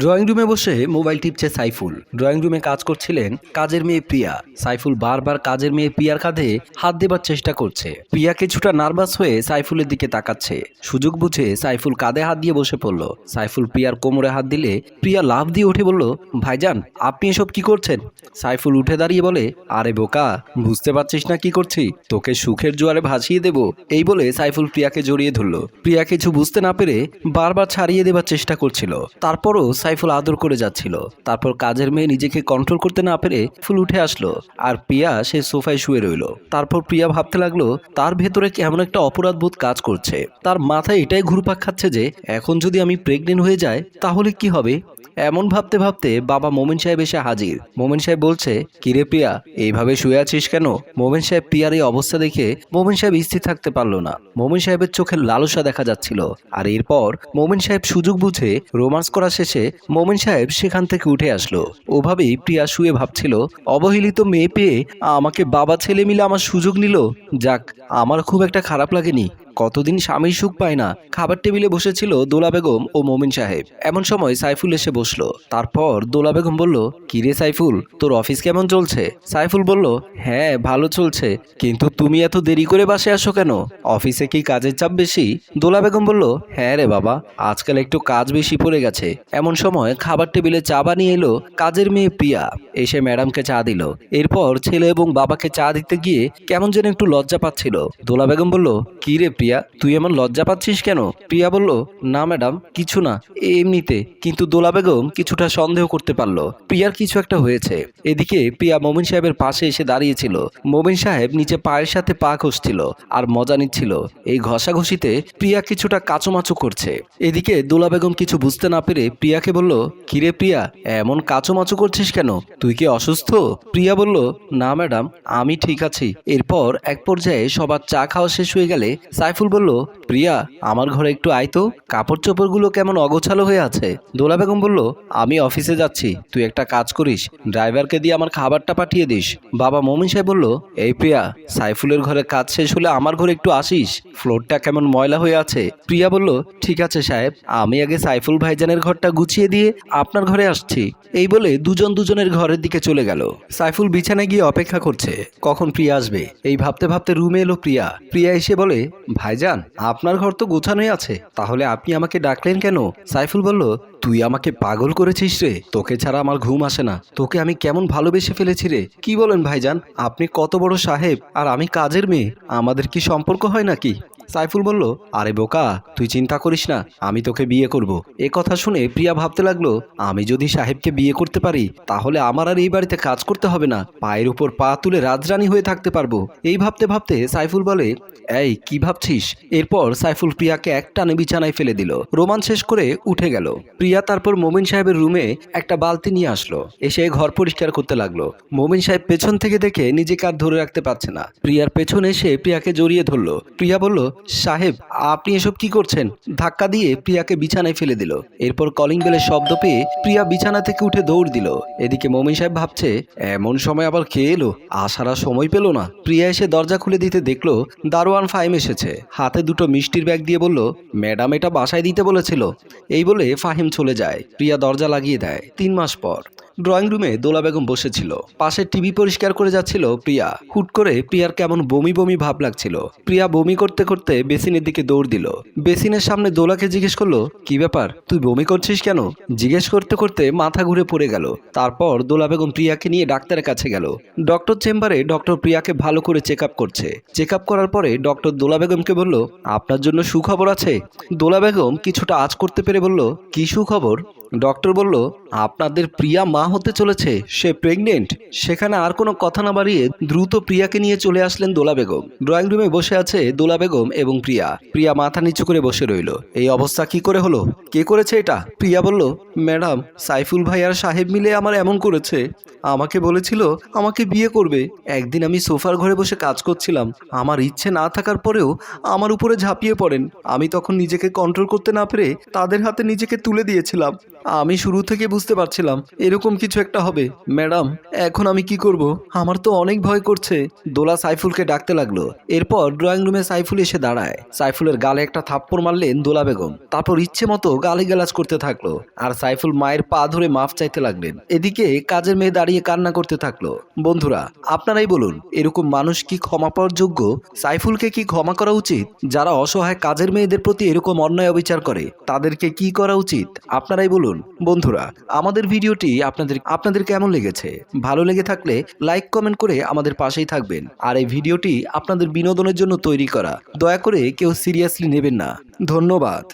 Drawing রুমে বসে mobile টিপছে Saiful. Drawing রুমে কাজ করছিলেন কাজের মেয়ে প্রিয়া। সাইফুল বারবার কাজের মেয়ে প্রিয়ার কাঁধে হাত দেবার চেষ্টা করছে। প্রিয়া কিছুটা নার্ভাস হয়ে সাইফুলের দিকে তাকাচ্ছে। সুযোগ বুঝে সাইফুল কাঁধে হাত দিয়ে বসে পড়ল। সাইফুল প্রিয়ার কোমরে হাত দিলে প্রিয়া লাভ দিয়ে উঠে বলল, ভাইজান, আপনি এসব কি করছেন? সাইফুল উঠে দাঁড়িয়ে বলে, আরে বোকা, বুঝতে পারছিস না কি করছি। তোকে সুখের জোয়ারে ভাসিয়ে দেব। এই বলে সাইফুল প্রিয়াকে জড়িয়ে ধরল। প্রিয়া কিছু বুঝতে না পেরে বারবার ছাড়িয়ে দেবার চেষ্টা করছিল। তারপরও সাইফুল আদর করে যাচ্ছিল। তারপর কাজের মেয়ে নিজেকে কন্ট্রোল করতে না পেরে ফুল উঠে আসলো আর প্রিয়া সে সোফায় শুয়ে রইল। তারপর প্রিয়া ভাবতে লাগল, তার ভেতরে কেমন একটা অপরাধ বোধ কাজ করছে। তার মাথায় এটাই ঘুরপাক খাচ্ছে যে, এখন যদি আমি প্রেগনেন্ট হয়ে যাই, তাহলে কি হবে? এমন ভাবতে ভাবতে বাবা মোমিন সাহেব এসে হাজির। মোমিন সাহেব বলছে, কিরে প্রিয়া, এইভাবে শুয়ে আছিস কেন? মোমিন সাহেব প্রিয়ার এই অবস্থা দেখে মোমিন সাহেব স্থির থাকতে পারল না। মোমিন সাহেবের চোখের লালসা দেখা যাচ্ছিল। আর এরপর মোমিন সাহেব সুযোগ বুঝে রোমান্স করা শেষে মোমিন সাহেব সেখান থেকে উঠে আসলো। ওভাবেই প্রিয়া শুয়ে ভাবছিল, অবহেলিত মেয়ে পেয়ে আমাকে বাবা ছেলে মিলে আমার সুযোগ নিল? যাক, আমার খুব একটা খারাপ লাগেনি। কতদিন স্বামীর সুখ পায় না? খাবার টেবিলে বসেছিল দোলা বেগম ও মোমিন সাহেব। এমন সময় সাইফুল এসে বসল। তারপর দোলা বেগম বলল কিরে সাইফুল, তোর অফিস কেমন চলছে? সাইফুল বলল হ্যাঁ ভালো চলছে, কিন্তু তুমি এত দেরি করে বাসে আসো কেন? অফিসে কি কাজের চাপ বেশি? দোলা বেগম বলল হ্যাঁ রে বাবা, আজকাল একটু কাজ বেশি পড়ে গেছে। এমন সময় খাবার টেবিলে চা বানিয়ে এলো কাজের মেয়ে প্রিয়া। এসে ম্যাডামকে চা দিল। এরপর ছেলে এবং বাবাকে চা দিতে গিয়ে কেমন যেন একটু লজ্জা পাচ্ছিল। দোলা বেগম বলল, কি রে প্রিয়া, তুই এমন লজ্জা পাচ্ছিস কেন? প্রিয়া বলল, না, ম্যাডাম, কিছু না এমনিতে। কিন্তু দোলা বেগম কিছুটা সন্দেহ করতে পারল। প্রিয়ার কিছু একটা হয়েছে। এদিকে প্রিয়া মমিন সাহেবের পাশে এসে দাঁড়িয়েছিল। মমিন সাহেব নিচে পায়ের সাথে পা ঘষছিল আর মজা নিচ্ছিল। এই ঘষাঘষিতে প্রিয়া কিছুটা কাচুমাচু করছে। এদিকে দোলা বেগম কিছু বুঝতে না পেরে প্রিয়াকে বলল, কিরে প্রিয়া, এমন কাচুমাচু করছিস কেন? তুই কি অসুস্থ? প্রিয়া বলল, না, ম্যাডাম, আমি ঠিক আছি। এরপর এক পর্যায়ে সবার চা খাওয়া শেষ হয়ে গেলে সাইফুল বলল, প্রিয়া, আমার ঘরে একটু আয় তো। কাপড় চোপড়গুলো কেমন অগোছালো হয়ে আছে। দোলা বেগম বলল, আমি অফিসে যাচ্ছি। তুই একটা কাজ করিস, ড্রাইভারকে দিয়ে আমার খাবারটা পাঠিয়ে দিস। বাবা মমিন সাহেব বলল, এই প্রিয়া, সাইফুলের ঘরে কাজ শেষ হলে আমার ঘরে একটু আসিস। ফ্লোরটা কেমন ময়লা হয়ে আছে? প্রিয়া বলল, ঠিক আছে সাহেব, আমি আগে সাইফুল ভাইজানের ঘরটা গুছিয়ে দিয়ে আপনার ঘরে আসছি। এই বলে দুজন দুজনের ঘরের দিকে চলে গেল। সাইফুল বিছানায় গিয়ে অপেক্ষা করছে, কখন প্রিয়া আসবে? এই ভাবতে ভাবতে রুমে এলো প্রিয়া। প্রিয়া এসে বলে ভাইজান, আপনার ঘর তো গোছানোই আছে। তাহলে আপনি আমাকে ডাকলেন কেন? সাইফুল বলল, তুই আমাকে পাগল করেছিস রে। তোকে ছাড়া আমার ঘুম আসে না। তোকে আমি কেমন ভালোবেসে ফেলেছি রে? কি বলেন ভাইজান, আপনি কত বড় সাহেব, আর আমি কাজের মেয়ে। আমাদের কি সম্পর্ক হয় নাকি? সাইফুল বলল, আরে বোকা, তুই চিন্তা করিস না, আমি তোকে বিয়ে করব। এ কথা শুনে প্রিয়া ভাবতে লাগল, আমি যদি সাহেবকে বিয়ে করতে পারি, তাহলে আমার আর এই বাড়িতে কাজ করতে হবে না, পায়ের উপর পা তুলে রাজরানী হয়ে থাকতে পারব। এই ভাবতে ভাবতে সাইফুল বলে, এই, কি ভাবছিস? এরপর সাইফুল প্রিয়াকে এক টানে বিছানায় ফেলে দিল। রোমান শেষ করে উঠে গেল। প্রিয়া তারপর মোমিন সাহেবের রুমে একটা বালতি নিয়ে আসলো। এসে ঘর পরিষ্কার করতে লাগল। মোমিন সাহেব পেছন থেকে দেখে নিজেকে আর ধরে রাখতে পারছে না। প্রিয়ার পেছনে এসে প্রিয়াকে জড়িয়ে ধরলো। প্রিয়া বলল সাহেব, আপনি এসব কি করছেন? ধাক্কা দিয়ে প্রিয়াকে বিছানায় ফেলে দিল। এরপর কলিং বেলের শব্দ পেয়ে প্রিয়া বিছানা থেকে উঠে দৌড় দিল। এদিকে মমিন সাহেব ভাবছে, এমন সময় আবার কে এলো? আসার সময় পেল না। প্রিয়া এসে দরজা খুলে দিতে দেখল, দারোয়ান ফাইম এসেছে। হাতে দুটো মিষ্টির ব্যাগ দিয়ে বলল, ম্যাডাম এটা বাসায় দিতে বলেছিল। এই বলে ফাহিম চলে যায়। প্রিয়া দরজা লাগিয়ে দেয়। তিন মাস পর ড্রয়িং রুমে দোলা বেগম বসেছিল। পাশে টিভি পরিষ্কার করে যাচ্ছিল প্রিয়া। হুট করে প্রিয়ার কেমন বমি বমি ভাব লাগছিল। প্রিয়া বমি করতে করতে বেসিনের দিকে দৌড় দিল। বেসিনের সামনে দোলাকে জিজ্ঞেস করল, কি ব্যাপার? তুই বমি করছিস কেন? জিজ্ঞেস করতে করতে মাথা ঘুরে পড়ে গেল। তারপর দোলা বেগম প্রিয়াকে নিয়ে ডাক্তারের কাছে গেল। ডক্টর চেম্বারে ডক্টর প্রিয়াকে ভালো করে চেক আপ করছে। চেক আপ করার পরে ডক্টর দোলা বেগমকে বলল, আপনার জন্য সুখবর আছে? দোলা বেগম কিছুটা আজ করতে পেরে বলল, কি সুখবর? ডক্টর বলল, আপনাদের প্রিয়া মা হতে চলেছে, সে প্রেগনেন্ট সেখানে আর কোনো কথা না বাড়িয়ে দ্রুত প্রিয়াকে নিয়ে চলে আসলেন দোলা বেগম। ড্রয়িং রুমে বসে আছে দোলা বেগম এবং প্রিয়া। প্রিয়া মাথা নিচু করে বসে রইল। এই অবস্থা কি করে হলো? কে করেছে এটা? প্রিয়া বলল, ম্যাডাম, সাইফুল ভাই আর সাহেব মিলে আমার এমন করেছে। আমাকে বলেছিল, আমাকে বিয়ে করবে। একদিন আমি সোফার ঘরে বসে কাজ করছিলাম। আমার ইচ্ছে না থাকার পরেও আমার উপরে ঝাঁপিয়ে পড়েন। আমি তখন নিজেকে কন্ট্রোল করতে না পেরে তাদের হাতে নিজেকে তুলে দিয়েছিলাম। আমি শুরু থেকে বুঝতে পারছিলাম এরকম কিছু একটা হবে। ম্যাডাম, এখন আমি কি করব? আমার তো অনেক ভয় করছে। দোলা সাইফুলকে ডাকতে লাগল। এরপর ড্রয়িং রুমে সাইফুল এসে দাঁড়ায়। সাইফুলের গালে একটা থাপ্পড় মারলেন দোলা বেগম। তারপর ইচ্ছে মতো গালিগালাজ করতে থাকল আর সাইফুল মায়ের পা ধরে মাফ চাইতে লাগলেন। এদিকে কাজের মেয়ে দাঁড়িয়ে কান্না করতে থাকল। বন্ধুরা, আপনারাই বলুন, এরকম মানুষ কি ক্ষমা পাওয়ার যোগ্য? সাইফুলকে কি ক্ষমা করা উচিত? যারা অসহায় কাজের মেয়েদের প্রতি এরকম অন্যায় অবিচার করে, তাদেরকে কি করা উচিত? আপনারাই বলুন। বন্ধুরা, আমাদের ভিডিওটি আপনাদের আপনাদের কেমন লেগেছে? ভালো লেগে থাকলে লাইক, কমেন্ট করে আমাদের পাশেই থাকবেন। আর এই ভিডিওটি আপনাদের বিনোদনের জন্য তৈরি করা। দয়া করে কেউ সিরিয়াসলি নেবেন না। ধন্যবাদ।